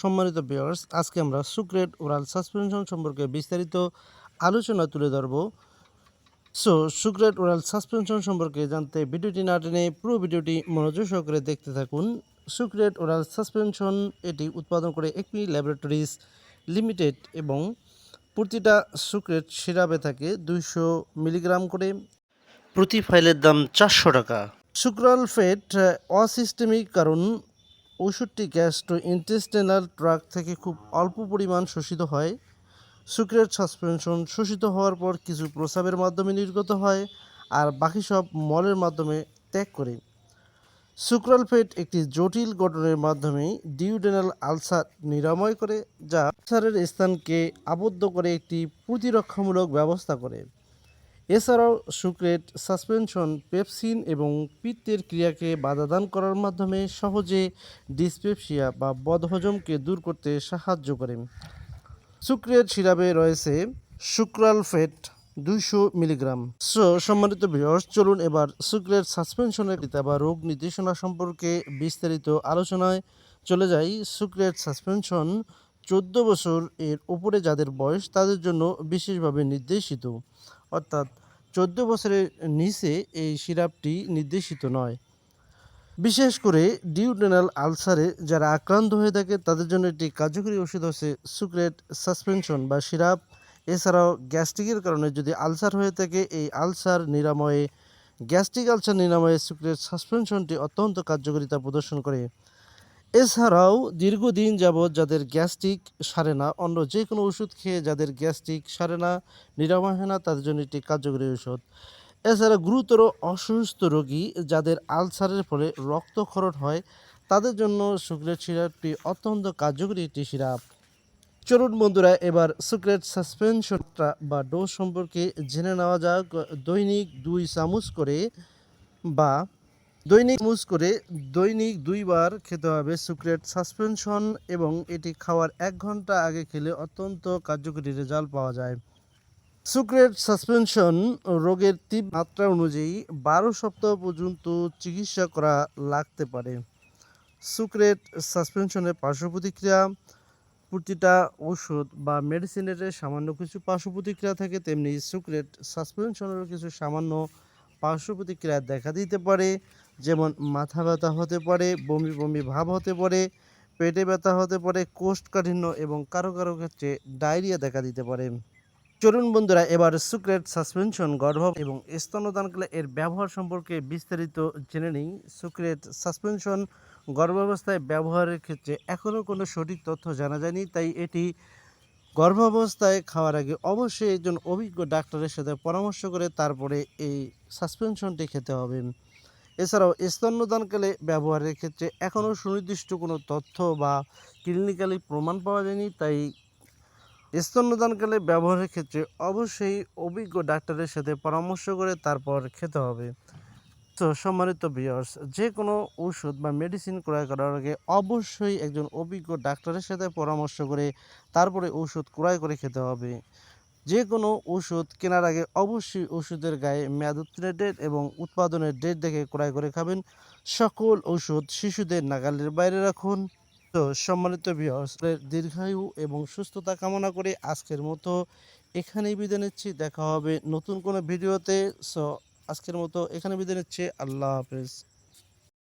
সম্মানিত ভিউয়ার্স আজকে আমরা সুক্রেট ওরাল সাসপেনশন সম্পর্কে বিস্তারিত আলোচনা তুলে ধরব। সো সুক্রেট ওরাল সাসপেনশন সম্পর্কে জানতে ভিডিওটি না টেনে পুরো ভিডিওটি মনোযোগ সহকারে দেখতে থাকুন। সুক্রেট ওরাল সাসপেনশন এটি উৎপাদন করে একটি ল্যাবরেটরিজ লিমিটেড এবং প্রতিটা সুক্রেট সিরাপে থাকে দুইশো মিলিগ্রাম করে। প্রতি ফাইলের দাম চারশো টাকা। সুক্রাল ফেট, অসিস্টেমিক কারণ ওষুধটি গ্যাস্ট্রো ইন্টেস্টেনাল ট্রাক থেকে খুব অল্প পরিমাণ শোষিত হয়। সুক্রেট সাসপেনশন শোষিত হওয়ার পর কিছু প্রস্রাবের মাধ্যমে নির্গত হয় আর বাকি সব মলের মাধ্যমে ত্যাগ করে। সুক্রাল ফেট একটি জটিল গঠনের মাধ্যমে ডিউডেনাল আলসার নিরাময় করে, যা আলসারের স্থানকে আবদ্ধ করে একটি প্রতিরক্ষামূলক ব্যবস্থা করে। এছাড়াও সুক্রেট সাসপেনশন, পেপসিন এবং পিত্তের ক্রিয়াকে বাধাদান করার মাধ্যমে সহজে ডিসপেপসিয়া বা বদহজমকে দূর করতে সাহায্য করে। সুক্রেট সিরাপে রয়েছে শুক্রাল ফেট দুইশো মিলিগ্রাম। সো, সম্মানিত ভিউয়ার্স, চলুন এবার সুক্রেট সাসপেনশনের বা রোগ নির্দেশনা সম্পর্কে বিস্তারিত আলোচনায় চলে যাই। সুক্রেট সাসপেনশন চোদ্দ বছর এর উপরে যাদের বয়স তাদের জন্য বিশেষভাবে নির্দেশিত। অর্থাৎ চোদ্দ বছরের নিচে এই সিরাপটি নির্দেশিত নয়। বিশেষ করে ডিউডেনাল আলসারে যারা আক্রান্ত হয়ে থাকে, তাদের জন্য একটি কার্যকরী ওষুধ হচ্ছে সুক্রেট সাসপেনশন বা সিরাপ। এছাড়াও গ্যাস্ট্রিকের কারণে যদি আলসার হয়ে থাকে, এই আলসার নিরাময়ে, গ্যাস্ট্রিক আলসার নিরাময়ে সুক্রেট সাসপেনশনটি অত্যন্ত কার্যকারিতা প্রদর্শন করে। এছাড়াও দীর্ঘদিন যাবৎ যাদের গ্যাস্ট্রিক সারে না, অন্য যে কোনো ওষুধ খেয়ে যাদের গ্যাস্ট্রিক সারে না, নিরাময় হয় না, তাদের জন্য একটি কার্যকরী ওষুধ এছাড়া গুরুতর অসুস্থ রোগী যাদের আলসারের ফলে রক্তক্ষরণ হয়, তাদের জন্য সুক্রেট সিরাপটি অত্যন্ত কার্যকরী একটি সিরাপ। চলুন বন্ধুরা, এবার সুক্রেট সাসপেনশনটা বা ডোজ সম্পর্কে জেনে নেওয়া যাক। দৈনিক দুই চামচ করে বা দৈনিক চামচ করে দৈনিক দুইবার খেতে হবে সুক্রেট সাসপেনশন এবং এটি খাওয়ার এক ঘণ্টা আগে খেলে অত্যন্ত কার্যকরী রেজাল্ট পাওয়া যায়। সুক্রেট সাসপেনশন রোগের তীব্র মাত্রা অনুযায়ী বারো সপ্তাহ পর্যন্ত চিকিৎসা করা লাগতে পারে। সুক্রেট সাসপেনশনের পার্শ্ব প্রতিক্রিয়া, প্রতিটা ওষুধ বা মেডিসিনের সামান্য কিছু পার্শ্ব প্রতিক্রিয়া থাকে, তেমনি সুক্রেট সাসপেনশনেরও কিছু সামান্য পার্শ্ব প্রতিক্রিয়া দেখা দিতে পারে। যেমন মাথা ব্যথা হতে পারে, বমি বমি ভাব হতে পারে, পেটে ব্যথা হতে পারে, কোষ্ঠকাঠিন্য এবং কারও কারও ক্ষেত্রে ডায়রিয়া দেখা দিতে পারে। চলুন বন্ধুরা, এবার সুক্রেট সাসপেনশন গর্ভ এবং স্তনদানকালে এর ব্যবহার সম্পর্কে বিস্তারিত জেনে নিই। সুক্রেট সাসপেনশন, গর্ভাবস্থায় ব্যবহারের ক্ষেত্রে এখনও কোনো সঠিক তথ্য জানা যায়নি, তাই এটি গর্ভাবস্থায় খাওয়ার আগে অবশ্যই একজন অভিজ্ঞ ডাক্তারের সাথে পরামর্শ করে তারপরে এই সাসপেনশনটি খেতে হবে। এছাড়াও স্তন্যদানকালে ব্যবহারের ক্ষেত্রে এখনও সুনির্দিষ্ট কোনো তথ্য বা ক্লিনিক্যালি প্রমাণ পাওয়া যায়নি, তাই স্তন্যদানকালে ব্যবহারের ক্ষেত্রে অবশ্যই অভিজ্ঞ ডাক্তারের সাথে পরামর্শ করে তারপর খেতে হবে। তো সম্মানিত ভিউয়ার্স যে কোনো ওষুধ বা মেডিসিন ক্রয় করার আগে অবশ্যই একজন অভিজ্ঞ ডাক্তারের সাথে পরামর্শ করে তারপরে ওষুধ ক্রয় করে খেতে হবে। যে কোনো ওষুধ কেনার আগে অবশ্যই ওষুধের গায়ে মেয়াদ উত্তীর্ণের ডেট এবং উৎপাদনের ডেট দেখে ক্রয় করে খাবেন। সকল ওষুধ শিশুদের নাগালের বাইরে রাখুন। তো সম্মানিত ভিউয়ার্স দীর্ঘায়ু এবং সুস্থতা কামনা করে আজকের মতো এখানেই বিদায় নিচ্ছি। দেখা হবে নতুন কোনো ভিডিওতে সো আজকের মতো এখানে বিদায় নিচ্ছি। আল্লাহ হাফেজ।